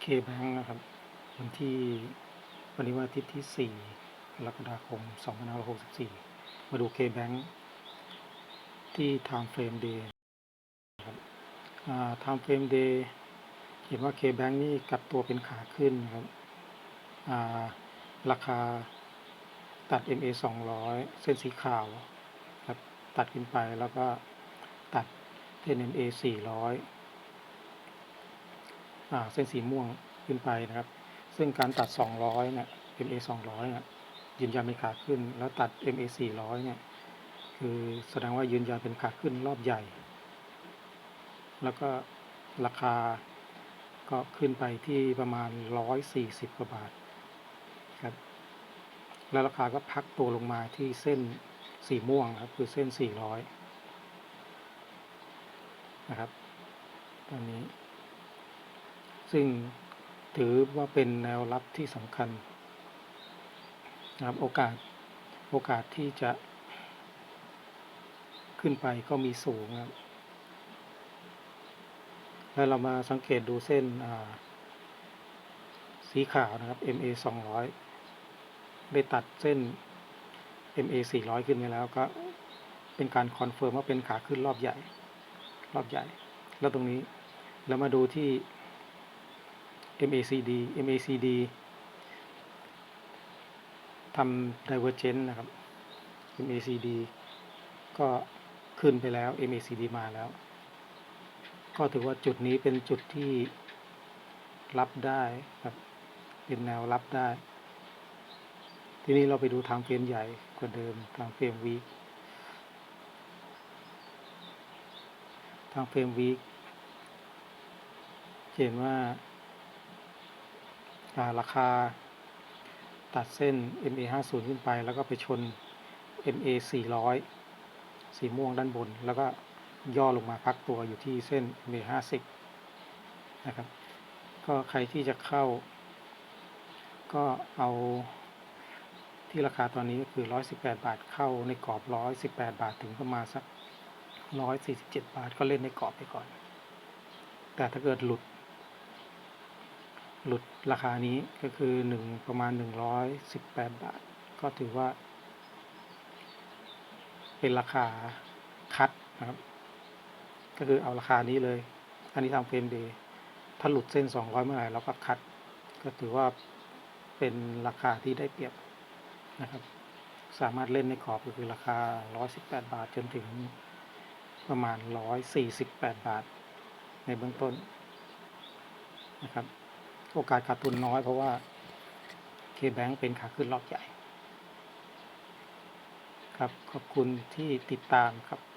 เคแบงค์นะครับ วันที่วันนี้วันอาทิตย์ที่ 4 กรกฎาคม 2564 มาดูเคแบงค์ที่ Time Frame Day ครับอ่า Time Frame Day เห็นว่าเคแบงค์นี่กลับตัวเป็นขาขึ้นครับาราคาตัด MA 200 เส้นสีขาวครับตัดขึ้นไปแล้วก็ตัดเส้น MA 400อ่า เส้นสีม่วงขึ้นไปนะครับ ซึ่งการตัด 200เนี่ย MA 200เนี่ยยืนยันเป็นขาขึ้น แล้วตัด MA 400เนี่ยคือแสดงว่ายืนยันเป็นขาขึ้นรอบใหญ่ แล้วก็ราคาก็ขึ้นไปที่ประมาณ 140 กว่าบาทครับแล้วราคาก็พักตัวลงมาที่เส้นสีม่วงครับคือเส้น 400 นะครับตอนนี้ ซึ่งถือว่าเป็นแนวรับที่สำคัญนะครับโอกาสโอกาสที่จะขึ้นไปก็มีสูงครับ แล้วเรามาสังเกตดูเส้นสีขาวนะครับ MA 200 ได้ตัดเส้น MA 400 ขึ้นไปแล้วก็เป็นการคอนเฟิร์มว่าเป็นขาขึ้นรอบใหญ่ รอบใหญ่ แล้วตรงนี้เรามาดูที่ MACD MACD ทำ divergence นะครับ MACD ก็ขึ้นไปแล้ว MACD มาแล้ว ก็ถือว่าจุดนี้เป็นจุดที่รับได้ครับ เป็นแนวรับได้ ทีนี้เราไปดูทางเฟรมใหญ่กว่าเดิมทางเฟรมวีคทางเฟรมวีคเห็นว่าอ่า ราคาตัดเส้น MA 50ขึ้นไป แล้วก็ไปชน MA 400 สีม่วงด้านบน แล้วก็ย่อลงมาพักตัวอยู่ที่เส้น MA 50นะครับ ก็ใครที่จะเข้า ก็เอาที่ราคาตอนนี้ก็คือ 118 บาทเข้าในกรอบ 118 บาทถึงประมาณสัก 147 บาทก็เล่นในกรอบไปก่อน แต่ถ้าเกิดหลุด หลุดราคานี้ก็คือหนึ่งประมาณหนึ่งร้อยสิบแปดบาท ก็ถือว่า เป็นราคาคัดนะครับ ก็คือเอาราคานี้เลย อันนี้ทำเฟรมเดย์ถ้าหลุดเส้นสองร้อยเมื่อไหร่เราก็คัด ก็ถือว่าเป็นราคาที่ได้เปรียบนะครับ สามารถเล่นในกรอบก็คือราคาร้อยสิบแปดบาทจนถึงประมาณร้อยสี่สิบแปดบาท ในเบื้องต้นนะครับ โอกาสขาดทุนน้อยเพราะว่าเคแบงเป็นขาขึ้นรอบใหญ่ ครับขอบคุณที่ติดตามครับ